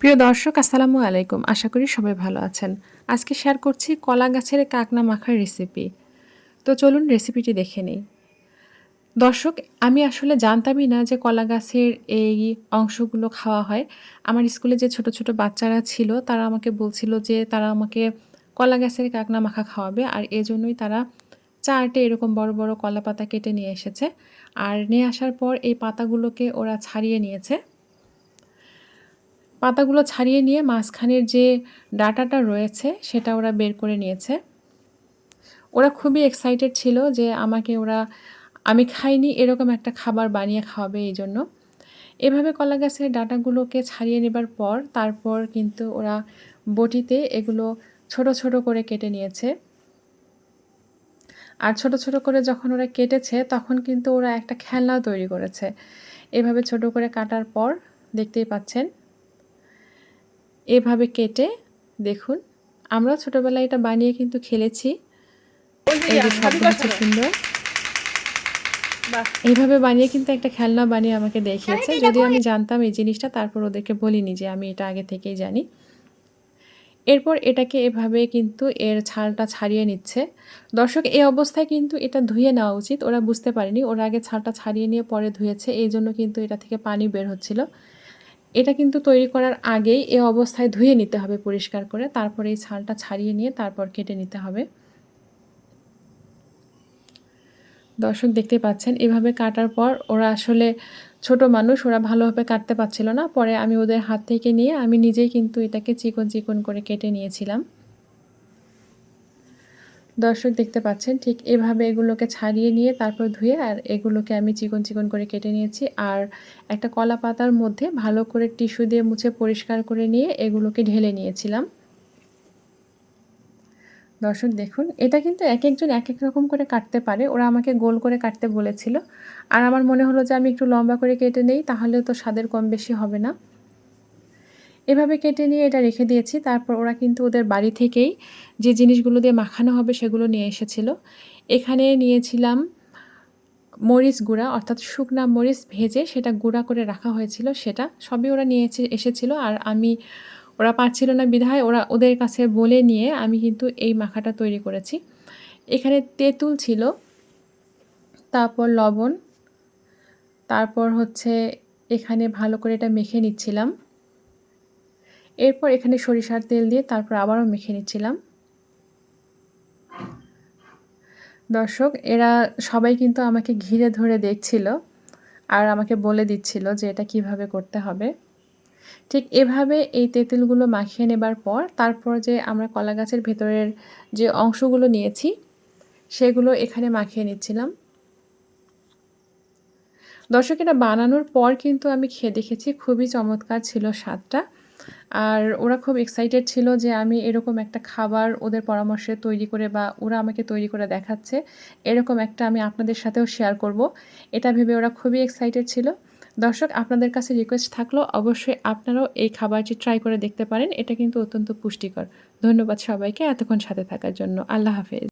প্রিয় দর্শক, আসসালামু আলাইকুম। আশা করি সবাই ভালো আছেন। আজকে শেয়ার করছি কলা গাছের কাকনা মাখার রেসিপি তো চলুন রেসিপিটি দেখে নিই। দর্শক, আমি আসলে জানতামই না যে কলা গাছের এই অংশগুলো খাওয়া হয়। আমার স্কুলে যে ছোট ছোট বাচ্চারা ছিল, তারা আমাকে বলছিল যে তারা আমাকে কলা গাছের কাকনা মাখা খাওয়াবে আর এজন্যই তারা চারটে এরকম বড় বড় কলা পাতা কেটে নিয়ে এসেছে। আর নিয়ে আসার পর এই পাতাগুলোকে ওরা ছাড়িয়ে নিয়েছে। পাতাগুলো ছাড়িয়ে নিয়ে মাঝখানের যে ডাটাটা রয়েছে সেটা ওরা বের করে নিয়েছে। ওরা খুবই এক্সাইটেড ছিল যে আমাকে ওরা, আমি খাইনি, এরকম একটা খাবার বানিয়ে খাওয়াবে এই জন্য। এভাবে কলা গাছের ডাটাগুলোকে ছাড়িয়ে নেবার পর তারপর কিন্তু ওরা বটিতে এগুলো ছোট ছোট করে কেটে নিয়েছে। আর ছোট ছোট করে যখন ওরা কেটেছে তখন কিন্তু ওরা একটা খেলনাও তৈরি করেছে। এভাবে ছোট করে কাটার পর দেখতেই পাচ্ছেন এভাবে কেটে দেখুন আমরা ছোটোবেলায় এটা বানিয়ে কিন্তু খেলেছি। এই যে শব্দ হচ্ছে সুন্দর। এইভাবে বানিয়ে কিন্তু একটা খেলনা বানিয়ে আমাকে দেখিয়েছে। যদিও আমি জানতাম এই জিনিসটা তারপর ওদেরকে বলিনি যে আমি এটা আগে থেকেই জানি। এরপর এটাকে এভাবে কিন্তু এর ছালটা ছাড়িয়ে নিচ্ছে। দর্শক এই অবস্থায় কিন্তু এটা ধুয়ে নেওয়া উচিত। ওরা বুঝতে পারেনি। ওরা আগে ছালটা ছাড়িয়ে নিয়ে পরে ধুয়েছে। এই জন্য কিন্তু এটা থেকে পানি বের হচ্ছিল। এটা কিন্তু তৈরি করার আগেই এ অবস্থায় ধুয়ে নিতে হবে পরিষ্কার করে, তারপরে এই ছালটা ছাড়িয়ে নিয়ে তারপর কেটে নিতে হবে। দর্শক দেখতে পাচ্ছেন, এভাবে কাটার পর ওরা আসলে ছোট মানুষ, ওরা ভালোভাবে কাটতে পারছিল না। পরে আমি ওদের হাত থেকে নিয়ে আমি নিজেই কিন্তু এটাকে চিকন চিকন করে কেটে নিয়েছিলাম। দর্শক দেখতে পাচ্ছেন, ঠিক এভাবে এগুলোকে ছাড়িয়ে নিয়ে তারপর ধুয়ে আর এগুলোকে আমি চিকন চিকন করে কেটে নিয়েছি। আর একটা কলা পাতার মধ্যে ভালো করে টিস্যু দিয়ে মুছে পরিষ্কার করে নিয়ে এগুলোকে ঢেলে নিয়েছিলাম। দর্শক দেখুন, এটা কিন্তু এক একজন এক এক রকম করে কাটতে পারে। ওরা আমাকে গোল করে কাটতে বলেছিল। আর আমার মনে হলো যে আমি একটু লম্বা করে কেটে নেই তাহলে তো স্বাদের কম বেশি হবে না। এভাবে কেটে নিয়ে এটা রেখে দিয়েছি। তারপর ওরা কিন্তু ওদের বাড়ি থেকেই যে জিনিসগুলো দিয়ে মাখানো হবে সেগুলো নিয়ে এসেছিল। এখানে নিয়েছিলাম মরিচ গুঁড়া, অর্থাৎ শুকনা মরিচ ভেজে সেটা গুঁড়া করে রাখা হয়েছিল সেটা। সবই ওরা নিয়ে এসেছিল আর আমি, ওরা পাচ্ছিল না বিধায় ওরা ওদের কাছে বলে নিয়ে আমি কিন্তু এই মাখাটা তৈরি করেছি। এখানে তেঁতুল ছিল, তারপর লবণ, তারপর হচ্ছে এখানে ভালো করে এটা মেখে নিচ্ছিলাম। এরপর এখানে সরিষার তেল দিয়ে তারপর আবারও মেখে নিচ্ছিলাম। দর্শক, এরা সবাই কিন্তু আমাকে ঘিরে ধরে দেখছিল আর আমাকে বলে দিচ্ছিল যে এটা কীভাবে করতে হবে। ঠিক এভাবে এই তেঁতুলগুলো মাখিয়ে নেবার পর তারপর যে আমরা কলা গাছের ভেতরের যে অংশগুলো নিয়েছি, সেগুলো এখানে মাখিয়ে নিচ্ছিলাম। দর্শক, এটা বানানোর পর কিন্তু আমি খেয়ে দেখেছি, খুবই চমৎকার ছিল স্বাদটা। আর ওরা খুব এক্সাইটেড ছিল যে আমি এরকম একটা খাবার ওদের পরামর্শে তৈরি করে বা ওরা আমাকে তৈরি করে দেখাচ্ছে, এরকম একটা আমি আপনাদের সাথেও শেয়ার করব। এটা ভেবে ওরা খুবই এক্সাইটেড ছিল। দর্শক, আপনাদের কাছে রিকোয়েস্ট থাকল, অবশ্যই আপনারাও এই খাবারটি ট্রাই করে দেখতে পারেন। এটা কিন্তু অত্যন্ত পুষ্টিকর। ধন্যবাদ সবাইকে, এতক্ষণ সাথে থাকার জন্য। আল্লাহ হাফেজ।